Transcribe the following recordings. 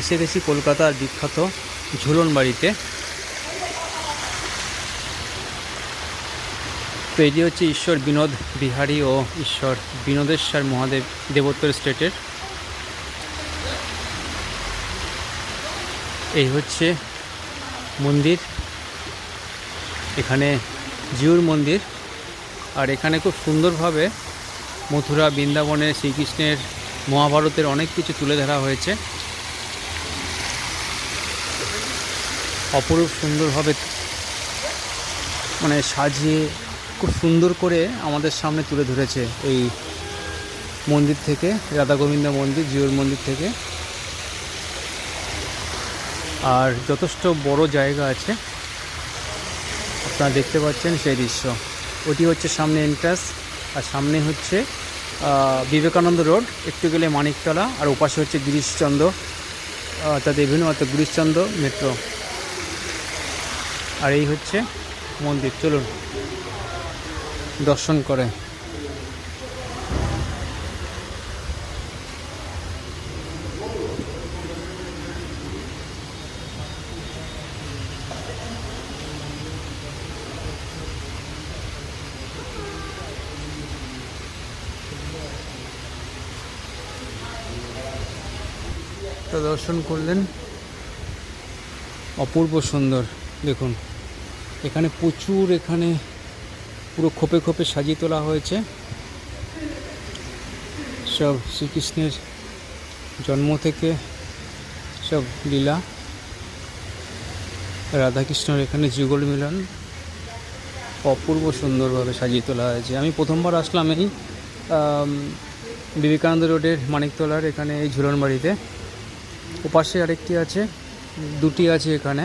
এসে গেছি কলকাতার বিখ্যাত ঝুলন বাড়িতে তো এটি হচ্ছে ঈশ্বর বিনোদ বিহারী ও ঈশ্বর বিনোদেশ্বর মহাদেব দেবোত্তর স্টেটের। এই হচ্ছে মন্দির। এখানে জিউর মন্দির। আর এখানে খুব সুন্দরভাবে মথুরা, বৃন্দাবনে, শ্রীকৃষ্ণের, মহাভারতের অনেক কিছু তুলে ধরা হয়েছে। অপরূপ সুন্দরভাবে মানে সাজিয়ে খুব সুন্দর করে আমাদের সামনে তুলে ধরেছে এই মন্দির থেকে, রাধা গোবিন্দ মন্দির, জিওর মন্দির থেকে। আর যথেষ্ট বড় জায়গা আছে। আপনারা দেখতে পাচ্ছেন সেই দৃশ্য। ওটি হচ্ছে সামনে এন্ট্রান্স আর সামনে হচ্ছে বিবেকানন্দ রোড। একটু গেলে মানিকতলা, আর ওপাশে হচ্ছে গিরিশচন্দ্র অর্থাৎ এভিনিউ, অর্থাৎ গিরিশচন্দ্র মেট্রো। আর এই হচ্ছে মন্দির চলুন। দর্শন করে। দর্শন করলেন অপূর্ব সুন্দর। দেখুন, এখানে প্রচুর এখানে পুরো খোপে খোপে সাজিয়ে তোলা হয়েছে। সব শ্রীকৃষ্ণের জন্ম থেকে সব লীলা। রাধাকৃষ্ণের এখানে যুগল মিলন অপূর্ব সুন্দরভাবে সাজিয়ে তোলা হয়েছে। আমি প্রথমবার আসলাম এই বিবেকানন্দ রোডের মানিকতলার এখানে এই ঝুলন বাড়িতে ওপাশে আরেকটি আছে, দুটি আছে এখানে।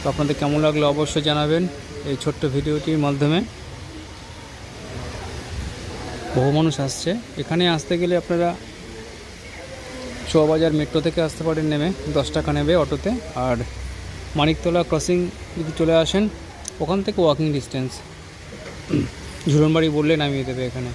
তো আপনাদের কেমন লাগল অবশ্যই জানাবেন এই ছোট্ট ভিডিওটির মাধ্যমে। বহু মানুষ আসছে। এখানে আসতে গেলে আপনারা চৌবাজার মেট্রো থেকে আসতে পারেন নেমে, দশ টাকা নেবে অটোতে। আর মানিকতলা ক্রসিং যদি চলে আসেন, ওখান থেকে ওয়াকিং ডিস্টেন্স ঝুলনবাড়ি বললে নামিয়ে দেবে এখানে।